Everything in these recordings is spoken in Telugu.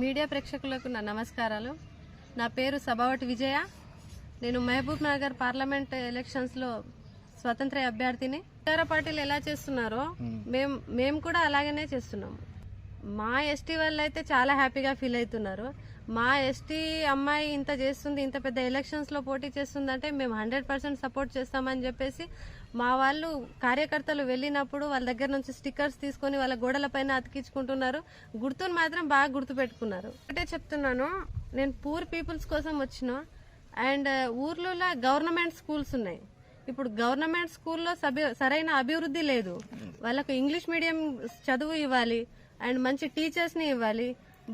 మీడియా ప్రేక్షకులకు నా నమస్కారాలు. నా పేరు సభావటి విజయ. నేను మహబూబ్ నగర్ పార్లమెంట్ ఎలక్షన్స్లో స్వతంత్ర అభ్యర్థిని. ఇతర పార్టీలు ఎలా చేస్తున్నారో మేము మేము కూడా అలాగనే చేస్తున్నాము. మా ఎస్టీ వాళ్ళు అయితే చాలా హ్యాపీగా ఫీల్ అవుతున్నారు. మా ఎస్టీ అమ్మాయి ఇంత చేస్తుంది ఇంత పెద్ద ఎలక్షన్స్లో పోటీ చేస్తుందంటే మేము హండ్రెడ్ పర్సెంట్ సపోర్ట్ చేస్తామని చెప్పేసి మా వాళ్ళు కార్యకర్తలు వెళ్ళినప్పుడు వాళ్ళ దగ్గర నుంచి స్టిక్కర్స్ తీసుకొని వాళ్ళ గోడల పైన అతికించుకుంటున్నారు. గుర్తును మాత్రం బాగా గుర్తుపెట్టుకున్నారు ఒకటే చెప్తున్నాను నేను పూర్ పీపుల్స్ కోసం వచ్చిన అండ్ ఊర్లలో గవర్నమెంట్ స్కూల్స్ ఉన్నాయి. ఇప్పుడు గవర్నమెంట్ స్కూల్లో సభ్య సరైన అభివృద్ధి లేదు. వాళ్ళకు ఇంగ్లీష్ మీడియం చదువు ఇవ్వాలి అండ్ మంచి టీచర్స్ని ఇవ్వాలి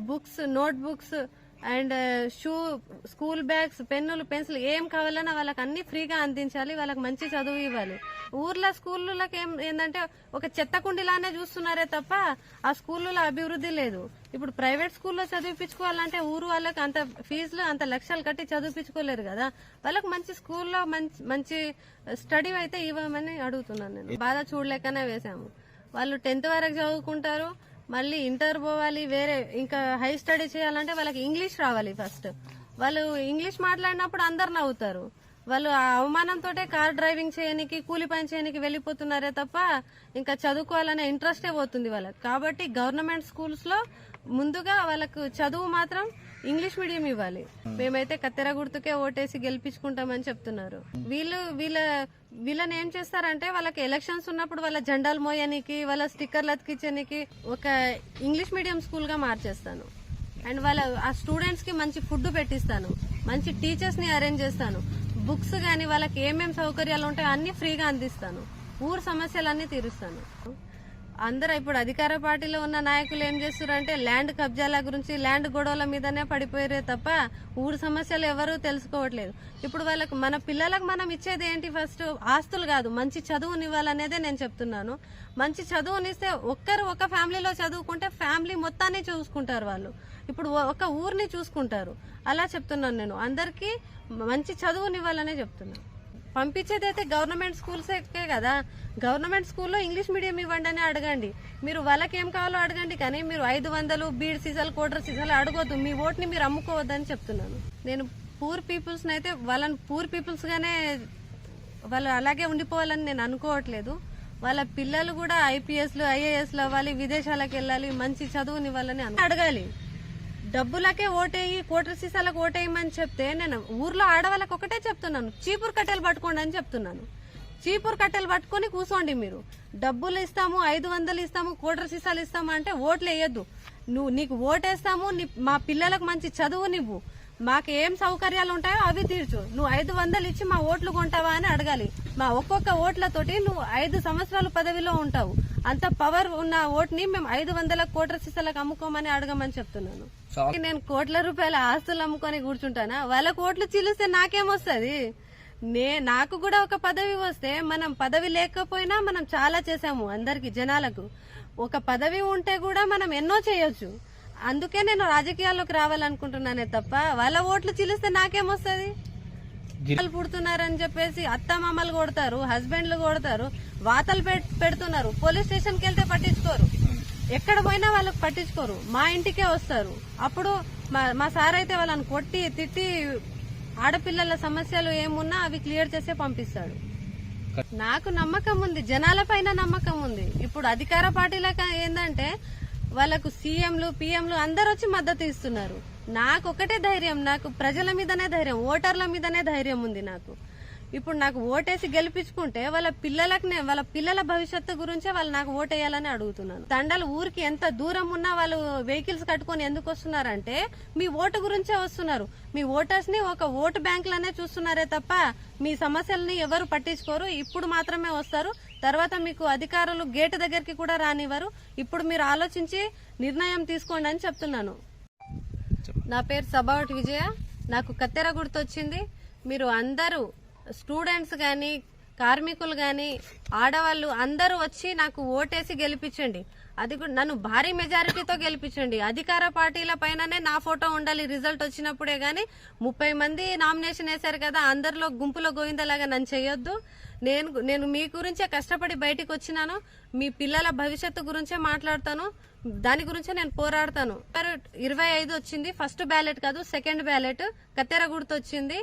books note books and uh, shoe school bags పెన్నులు పెన్సిల్ ఏం కావాలన్నా వాళ్ళకి అన్ని ఫ్రీగా అందించాలి వాళ్ళకి మంచి చదువు ఇవ్వాలి. ఊర్లో స్కూళ్ళకి ఏం ఏంటంటే ఒక చెత్త కుండిలానే చూస్తున్నారే తప్ప ఆ స్కూళ్ళలో అభివృద్ధి లేదు. ఇప్పుడు ప్రైవేట్ స్కూల్లో చదివించుకోవాలంటే ఊరు వాళ్ళకి అంత ఫీజులు అంత లక్షలు కట్టి చదివించుకోలేరు కదా. వాళ్ళకి మంచి స్కూల్లో మంచి మంచి స్టడీ అయితే ఇవ్వమని అడుగుతున్నాను నేను. బాధ చూడలేకనే వేసాము వాళ్ళు టెన్త్ వరకు చదువుకుంటారు మళ్ళీ ఇంటర్ పోవాలి వేరే ఇంకా హై స్టడీ చేయాలంటే వాళ్ళకి ఇంగ్లీష్ రావాలి ఫస్ట్. వాళ్ళు ఇంగ్లీష్ మాట్లాడినప్పుడు అందరు నవ్వుతారు. వాళ్ళు ఆ అవమానంతో కార్ డ్రైవింగ్ చేయనికి కూలి పని చేయనికి వెళ్ళిపోతున్నారే తప్ప ఇంకా చదువుకోవాలనే ఇంట్రెస్టే పోతుంది వాళ్ళకి. కాబట్టి గవర్నమెంట్ స్కూల్స్లో ముందుగా వాళ్ళకు చదువు మాత్రం ఇంగ్లీష్ మీడియం ఇవ్వాలి. మేమైతే కత్తెర గుర్తుకే ఓటేసి గెలిపించుకుంటామని చెప్తున్నారు. వీళ్ళు వీళ్ళ వీళ్ళని ఏం చేస్తారంటే వాళ్ళకి ఎలక్షన్స్ ఉన్నప్పుడు వాళ్ళ జెండాలు మోయనికి వాళ్ళ స్టిక్కర్లు అతికించడానికి ఒక ఇంగ్లీష్ మీడియం స్కూల్గా మార్చేస్తాను. అండ్ వాళ్ళ ఆ స్టూడెంట్స్కి మంచి ఫుడ్ పెట్టిస్తాను. మంచి టీచర్స్ని అరేంజ్ చేస్తాను. బుక్స్ గానీ వాళ్ళకి ఏమేం సౌకర్యాలు ఉంటాయో అన్ని ఫ్రీగా అందిస్తాను. ఊరు సమస్యలన్నీ తీరుస్తాను. అందరూ ఇప్పుడు అధికార పార్టీలో ఉన్న నాయకులు ఏం చేస్తారంటే ల్యాండ్ కబ్జాల గురించి ల్యాండ్ గొడవల మీదనే పడిపోయారే తప్ప ఊరు సమస్యలు ఎవరు తెలుసుకోవట్లేదు. ఇప్పుడు వాళ్ళకు మన పిల్లలకు మనం ఇచ్చేది ఏంటి ఫస్ట్ ఆస్తులు కాదు మంచి చదువునివ్వాలనేదే నేను చెప్తున్నాను. మంచి చదువునిస్తే ఒక్కరు ఒక ఫ్యామిలీలో చదువుకుంటే ఫ్యామిలీ మొత్తాన్ని చూసుకుంటారు వాళ్ళు. ఇప్పుడు ఒక ఊరిని చూసుకుంటారు. అలా చెప్తున్నాను నేను. అందరికీ మంచి చదువునివ్వాలనే చెప్తున్నాను. పంపించేది అయితే గవర్నమెంట్ స్కూల్సే కదా. గవర్నమెంట్ స్కూల్లో ఇంగ్లీష్ మీడియం ఇవ్వండి అని అడగండి. మీరు వాళ్ళకి ఏం కావాలో అడగండి కానీ మీరు ఐదు వందలు బీడ్ సీసాలు కోటర్ సీసాలు అడగొద్దు. మీ ఓట్ని మీరు అమ్ముకోవద్దని చెప్తున్నాను. నేను పూర్ పీపుల్స్ అయితే వాళ్ళని పూర్ పీపుల్స్ గానే వాళ్ళు అలాగే ఉండిపోవాలని నేను అనుకోవట్లేదు. వాళ్ళ పిల్లలు కూడా ఐపీఎస్లు ఐఏఎస్లు అవ్వాలి విదేశాలకు వెళ్ళాలి మంచి చదువుని వాళ్ళని అడగాలి. డబ్బులకే ఓటేయి కోటర్ సీసాలకు ఓటేయమని చెప్తే నేను ఊర్లో ఆడవాళ్ళకి ఒకటే చెప్తున్నాను. చీపురు కట్టెలు పట్టుకోండి అని చెప్తున్నాను. చీపురు కట్టెలు పట్టుకొని కూర్చోండి మీరు. డబ్బులు ఇస్తాము ఐదు వందలు ఇస్తాము కోటర్ సీసాలు ఇస్తాము అంటే ఓట్లు వేయద్దు. నువ్వు నీకు ఓటేస్తాము నీ- మా పిల్లలకు మంచి చదువు నువ్వు మాకు ఏం సౌకర్యాలు ఉంటాయో అవి తీర్చు. నువ్వు ఐదు వందలు ఇచ్చి మా ఓట్లు కొంటావా అని అడగాలి. మా ఒక్కొక్క ఓట్లతోటి నువ్వు ఐదు సంవత్సరాలు పదవిలో ఉంటావు. అంత పవర్ ఉన్న ఓట్ని మేము ఐదు వందల కోట్ల సీసాలకు అమ్ముకోమని అడగమని చెప్తున్నాను. నేను కోట్ల రూపాయల ఆస్తులు అమ్ముకొని కూర్చుంటానా? వాళ్ళ కోట్లు చీలిస్తే నాకేమొస్తుంది? నే నాకు కూడా ఒక పదవి వస్తే మనం పదవి లేకపోయినా మనం చాలా చేసాము అందరికి జనాలకు. ఒక పదవి ఉంటే కూడా మనం ఎన్నో చేయొచ్చు. అందుకే నేను రాజకీయాల్లోకి రావాలనుకుంటున్నానే తప్ప వాళ్ళ ఓట్లు చీలిస్తే నాకేమొస్తుంది? పిల్లలు పుడుతున్నారని చెప్పేసి అత్త మామలు కొడతారు హస్బెండ్లు కొడతారు వాతలు పెడుతున్నారు. పోలీస్ స్టేషన్కి వెళ్తే పట్టించుకోరు. ఎక్కడ పోయినా వాళ్ళకి పట్టించుకోరు. మా ఇంటికే వస్తారు. అప్పుడు మా- మా సార్ అయితే వాళ్ళని కొట్టి తిట్టి ఆడపిల్లల సమస్యలు ఏమున్నా అవి క్లియర్ చేసే పంపిస్తాడు. నాకు నమ్మకం ఉంది. జనాల పైన నమ్మకం ఉంది. ఇప్పుడు అధికార పార్టీలకు ఏంటంటే వాళ్ళకు సీఎంలు పిఎంలు అందరు వచ్చి మద్దతు ఇస్తున్నారు. నాకు ఒకటే ధైర్యం నాకు ప్రజల మీదనే ధైర్యం ఓటర్ల మీదనే ధైర్యం ఉంది నాకు. ఇప్పుడు నాకు ఓటేసి గెలిపించుకుంటే వాళ్ళ పిల్లలకునే వాళ్ళ పిల్లల భవిష్యత్తు గురించే వాళ్ళు నాకు ఓటేయాలని అడుగుతున్నాను. తండలు ఊరికి ఎంత దూరం ఉన్నా వాళ్ళు వెహికల్స్ కట్టుకొని ఎందుకు వస్తున్నారంటే మీ ఓటు గురించే వస్తున్నారు. మీ ఓటర్స్ని ఒక ఓటు బ్యాంక్ లానే చూస్తున్నారే తప్ప మీ సమస్యల్ని ఎవరు పట్టించుకోరు. ఇప్పుడు మాత్రమే వస్తారు. తర్వాత మీకు అధికారులు గేటు దగ్గరికి కూడా రానివ్వరు. ఇప్పుడు మీరు ఆలోచించి నిర్ణయం తీసుకోండి అని చెప్తున్నాను. నా పేరు సబావట్ విజయ. నాకు కత్తెర గుర్తొచ్చింది. మీరు అందరూ స్టూడెంట్స్ కానీ కార్మికులు కానీ ఆడవాళ్ళు అందరూ వచ్చి నాకు ఓటేసి గెలిపించండి. అది కూడా నన్ను భారీ మెజారిటీతో గెలిపించండి. అధికార పార్టీల పైననే నా ఫోటో ఉండాలి. రిజల్ట్ వచ్చినప్పుడే కానీ ముప్పై మంది నామినేషన్ వేశారు కదా అందరిలో గుంపులో గోవిందలాగా నన్ను చేయొద్దు. నేను నేను మీ గురించే కష్టపడి బయటికి వచ్చినాను. మీ పిల్లల భవిష్యత్తు గురించే మాట్లాడతాను. దాని గురించే నేను పోరాడతాను. ఇరవై ఐదు వచ్చింది. ఫస్ట్ బ్యాలెట్ కాదు సెకండ్ బ్యాలెట్. కత్తెర గుర్తు వచ్చింది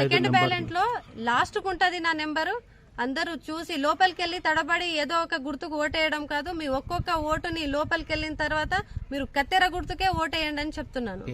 సెకండ్ బ్యాలెట్లో లాస్ట్ ఉంటది నా నెంబరు అందరూ చూసి లోపలికి వెళ్ళి తడబడి ఏదో ఒక గుర్తుకు ఓటేయడం కాదు మీ ఒక్కొక్క ఓటుని లోపలికి వెళ్ళిన తర్వాత మీరు కత్తెర గుర్తుకే ఓటేయండి అని చెప్తున్నాను.